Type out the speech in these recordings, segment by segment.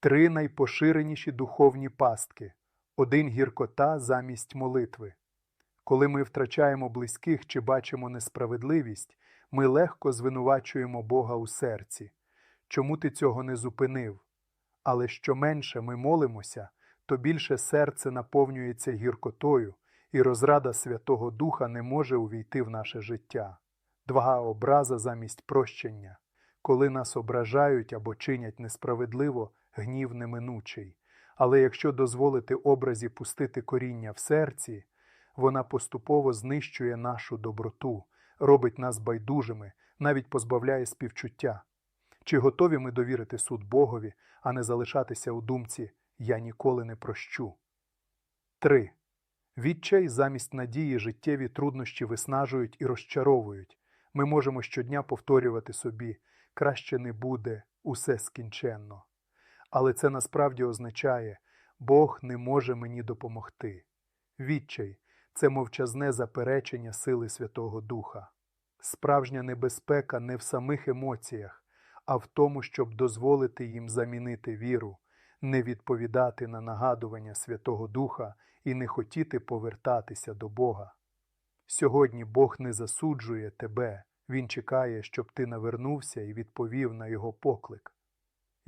Три найпоширеніші духовні пастки. Один гіркота замість молитви. Коли ми втрачаємо близьких чи бачимо несправедливість, ми легко звинувачуємо Бога у серці. Чому ти цього не зупинив? Але що менше ми молимося, то більше серце наповнюється гіркотою, і розрада Святого Духа не може увійти в наше життя. Два образа замість прощення. Коли нас ображають або чинять несправедливо, гнів неминучий. Але якщо дозволити образі пустити коріння в серці, вона поступово знищує нашу доброту, робить нас байдужими, навіть позбавляє співчуття. Чи готові ми довірити суд Богові, а не залишатися у думці Я ніколи не прощу? 3. Відчай замість надії життєві труднощі виснажують і розчаровують. Ми можемо щодня повторювати собі краще не буде, усе скінченно. Але це насправді означає Бог не може мені допомогти. Відчай це мовчазне заперечення сили Святого Духа. Справжня небезпека не в самих емоціях, а в тому, щоб дозволити їм замінити віру, не відповідати на нагадування Святого Духа і не хотіти повертатися до Бога. Сьогодні Бог не засуджує тебе, Він чекає, щоб ти навернувся і відповів на Його поклик.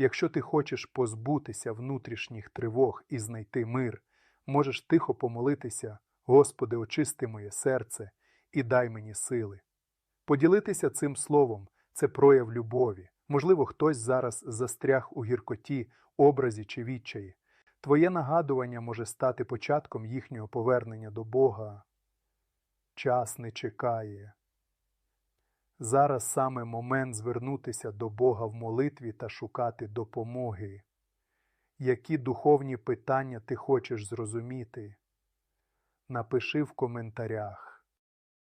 Якщо ти хочеш позбутися внутрішніх тривог і знайти мир, можеш тихо помолитися, Господи, очисти моє серце і дай мені сили. Поділитися цим словом це прояв любові. Можливо, хтось зараз застряг у гіркоті, образі чи відчаї. Твоє нагадування може стати початком їхнього повернення до Бога. Час не чекає. Зараз саме момент звернутися до Бога в молитві та шукати допомоги. Які духовні питання ти хочеш зрозуміти? Напиши в коментарях.